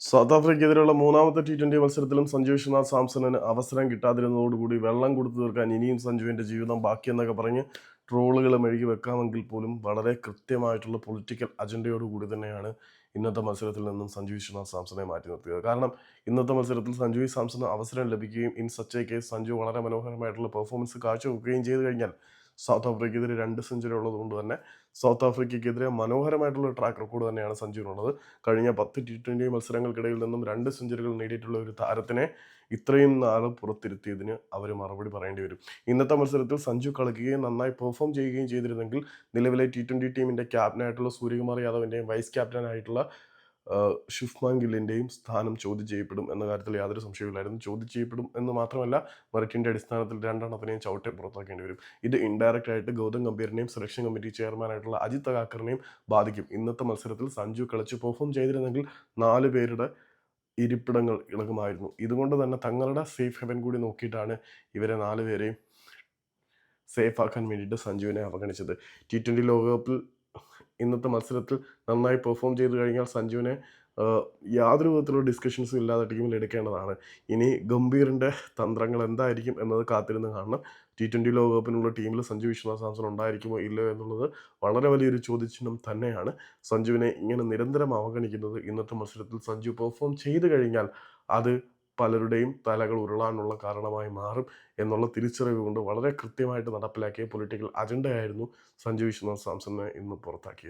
South ആഫ്രിക്കെതിരെയുള്ള മൂന്നാമത്തെ T twenty മത്സരത്തിലും സഞ്ജു വിശ്വനാഥ് സാംസണിന് അവസരം കിട്ടാതിരുന്നതോടുകൂടി വെള്ളം കൊടുത്തു തീർക്കാൻ ഇനിയും സഞ്ജുവിന്റെ ജീവിതം ബാക്കിയെന്നൊക്കെ പറഞ്ഞ് ട്രോളുകൾ മെഴുകി വെക്കാമെങ്കിൽ പോലും വളരെ കൃത്യമായിട്ടുള്ള പൊളിറ്റിക്കൽ അജണ്ടയോടുകൂടി തന്നെയാണ് ഇന്നത്തെ മത്സരത്തിൽ നിന്നും സഞ്ജു വിശ്വനാഥ് സാംസണെ മാറ്റി നിർത്തിയത്. കാരണം ഇന്നത്തെ മത്സരത്തിൽ സഞ്ജു സാംസണ് അവസരം ലഭിക്കുകയും in such a case Sanju വളരെ മനോഹരമായിട്ടുള്ള പെർഫോമൻസ് കാഴ്ചവെക്കുകയും ചെയ്തു കഴിഞ്ഞാൽ സൗത്ത് ആഫ്രിക്കയ്ക്കെതിരെ രണ്ട് സെഞ്ചുറി ഉള്ളതുകൊണ്ട് തന്നെ സൗത്ത് ആഫ്രിക്കയ്ക്കെതിരെ മനോഹരമായിട്ടുള്ള ട്രാക്ക് റെക്കോർഡ് തന്നെയാണ് സഞ്ജുവിനുള്ളത് കഴിഞ്ഞ പത്ത് ടി ട്വന്റി മത്സരങ്ങൾക്കിടയിൽ നിന്നും രണ്ട് സെഞ്ചുറികൾ നേടിയിട്ടുള്ള ഒരു താരത്തിനെ ഇത്രയും നാൾ പുറത്തിരുത്തിയതിന് അവർ മറുപടി പറയേണ്ടി വരും. ഇന്നത്തെ മത്സരത്തിൽ സഞ്ജു കളിക്കുകയും നന്നായി പെർഫോം ചെയ്യുകയും ചെയ്തിരുന്നെങ്കിൽ നിലവിലെ ടി ട്വന്റി ടീമിന്റെ ക്യാപ്റ്റനായിട്ടുള്ള സൂര്യകുമാർ യാദവിന്റെയും വൈസ് ക്യാപ്റ്റനായിട്ടുള്ള ഷിഫ്മാൻ സ്ഥാനം ചോദ്യം ചെയ്യപ്പെടും എന്ന കാര്യത്തിൽ യാതൊരു സംശയമില്ലായിരുന്നു ചോദ്യം ചെയ്യപ്പെടും എന്ന് മാത്രമല്ല മെറിറ്റിന്റെ അടിസ്ഥാനത്തിൽ രണ്ടെണ്ണത്തിനെയും ചവിട്ടെ പുറത്താക്കേണ്ടി വരും. ഇത് ഇൻഡയറക്റ്റ് ആയിട്ട് ഗൗതം ഗംഭീറിനെയും സെലക്ഷൻ കമ്മിറ്റി ചെയർമാനായിട്ടുള്ള അജിത് തകാക്കറിനെയും ബാധിക്കും. ഇന്നത്തെ മത്സരത്തിൽ സഞ്ജു കളിച്ച് പെർഫോം ചെയ്തിരുന്നെങ്കിൽ നാല് പേരുടെ ഇരിപ്പിടങ്ങൾ ഇളകുമായിരുന്നു. ഇതുകൊണ്ട് തന്നെ തങ്ങളുടെ സേഫ് ഹെവൻ കൂടി നോക്കിയിട്ടാണ് ഇവരെ നാല് പേരെയും സേഫ് ആക്കാൻ വേണ്ടിയിട്ട് സഞ്ജുവിനെ അവഗണിച്ചത്. ടി ട്വന്റി ലോകകപ്പിൽ ഇന്നത്തെ മത്സരത്തിൽ നന്നായി പെർഫോം ചെയ്തു കഴിഞ്ഞാൽ സഞ്ജുവിനെ യാതൊരു വിധത്തിലുള്ള ഡിസ്കഷൻസും ഇല്ലാതെ ടീമിൽ എടുക്കേണ്ടതാണ്. ഇനി ഗംഭീറിന്റെ തന്ത്രങ്ങൾ എന്തായിരിക്കും എന്നത് കാത്തിരുന്ന് കാണണം. ടി ട്വന്റി ലോകകപ്പിനുള്ള ടീമിൽ സഞ്ജു വിശ്വനാഥ് സാംസൺ ഉണ്ടായിരിക്കുമോ ഇല്ലയോ എന്നുള്ളത് വളരെ വലിയൊരു ചോദ്യചിഹ്നം തന്നെയാണ്. സഞ്ജുവിനെ ഇങ്ങനെ നിരന്തരം അവഗണിക്കുന്നത് ഇന്നത്തെ മത്സരത്തിൽ സഞ്ജു പെർഫോം ചെയ്തു കഴിഞ്ഞാൽ അത് പലരുടെയും തലകൾ ഉരുളാനുള്ള കാരണമായി മാറും എന്നുള്ള തിരിച്ചറിവ് കൊണ്ട് വളരെ കൃത്യമായിട്ട് നടപ്പിലാക്കിയ പൊളിറ്റിക്കൽ അജണ്ടയായിരുന്നു സഞ്ജു വിശ്വനാഥ് സാംസണിനെ ഇന്ന് പുറത്താക്കിയത്.